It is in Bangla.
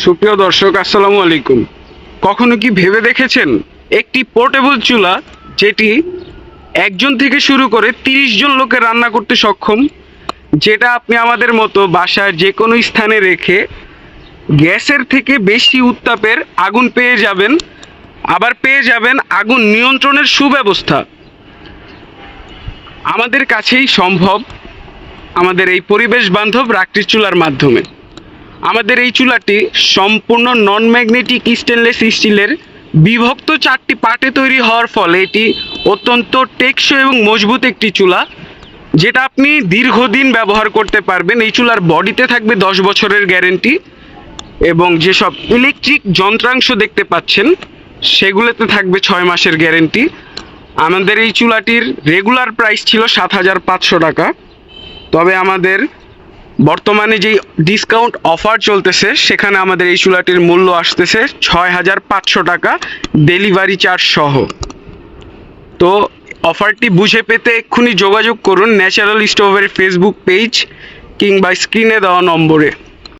সুপ্রিয় দর্শক, আসসালামু আলাইকুম। কখনো কি ভেবে দেখেছেন একটি পোর্টেবল চুলা যেটি একজন থেকে শুরু করে তিরিশ জন লোকে রান্না করতে সক্ষম, যেটা আপনি আমাদের মতো বাসার যে কোনো স্থানে রেখে গ্যাসের থেকে বেশি উত্তাপের আগুন পেয়ে যাবেন, আবার পেয়ে যাবেন আগুন নিয়ন্ত্রণের সুব্যবস্থা। আমাদের কাছেই সম্ভব আমাদের এই পরিবেশ বান্ধব রাকটির চুলার মাধ্যমে। আমাদের এই চুলাটি সম্পূর্ণ নন ম্যাগনেটিক স্টেনলেস স্টিলের বিভক্ত চারটি পার্টে তৈরি হওয়ার ফলে এটি অত্যন্ত টেকসই এবং মজবুত একটি চুলা, যেটা আপনি দীর্ঘদিন ব্যবহার করতে পারবেন। এই চুলার বডিতে থাকবে দশ বছরের গ্যারেন্টি এবং যেসব ইলেকট্রিক যন্ত্রাংশ দেখতে পাচ্ছেন, সেগুলোতে থাকবে ছয় মাসের গ্যারেন্টি। আমাদের এই চুলাটির রেগুলার প্রাইস ছিল সাত হাজার পাঁচশো টাকা। তবে আমাদের বর্তমানে যেই ডিসকাউন্ট অফার চলতেছে, সেখানে আমাদের এই চুলাটির মূল্য আসতেছে ছয় হাজার পাঁচশো টাকা ডেলিভারি চার্জ সহ। তো অফারটি বুঝে পেতে এক্ষুনি যোগাযোগ করুন ন্যাচারাল স্টোভের ফেসবুক পেজ কিংবা স্ক্রিনে দেওয়া নম্বরে।